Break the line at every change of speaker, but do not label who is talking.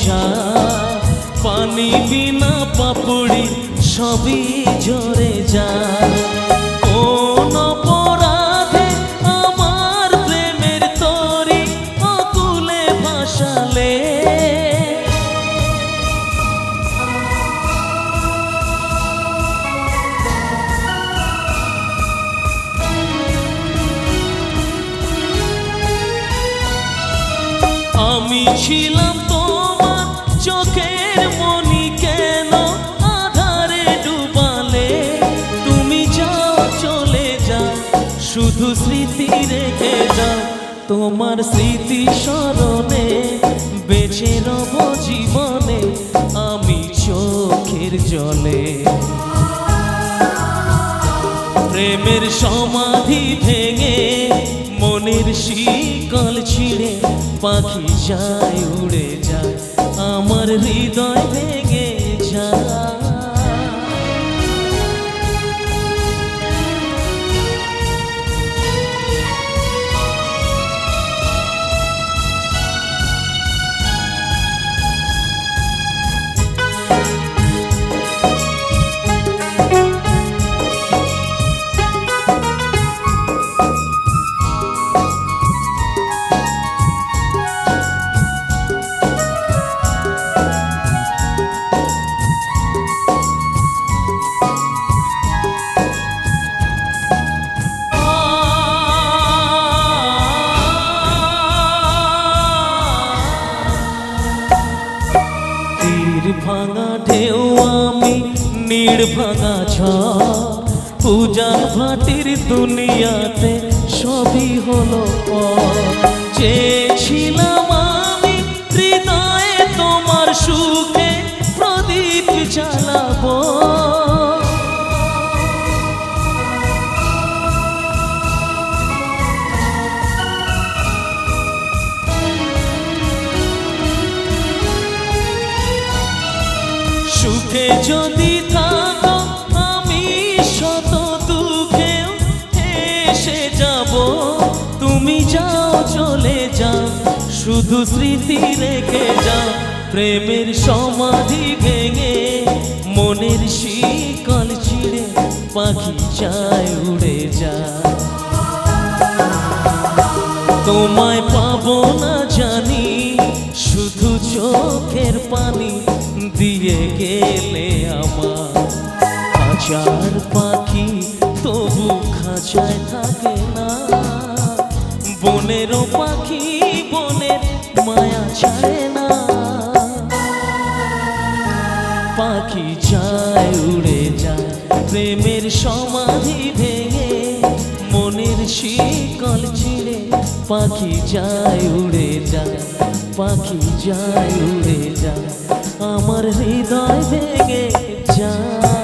বাগিচা পানি বিনা পাপড়ি সবই ঝরে যায়। আমার আমি ছিলাম শুধু স্মৃতি রেখে যাও। তোমার স্মৃতি স্মরণে বেঁচে রব জীবনে, আমি চোখের জলে। প্রেমের সমাধি ভেঙে মনের শিকল ছিঁড়ে পাখি যায়, উড়ে যায়। আমার হৃদয় ভাঙা ঢেউ আমি নীড় ভাঙা ছ পূজার ভাটির দুনিয়াতে সবই হলো পর সুখে যদি থাকো, আমি শত দুঃখেও হেসে যাব। তুমি যাও, চলে যা শুধু স্মৃতি রেখে যা প্রেমের সমাধি ভেঙে মনের শিকল ছিঁড়ে পাখি চায় উড়ে যা তোমায় পাবো না জানি, শুধু চোখের পানি দিয়ে গেলে আমার। হাজার পাখি তবু খাঁচায় থাকে না। বনেরও পাখি বনের মায়া ছাড়ে না। পাখি যায়, উড়ে যায়, প্রেমের সমাধি ভেঙে, মনের শিকল ছিঁড়ে। পাখি যায়, উড়ে যায়, পাখি যায়, উড়ে যায়। আমার হৃদয় ভেঙে যায়।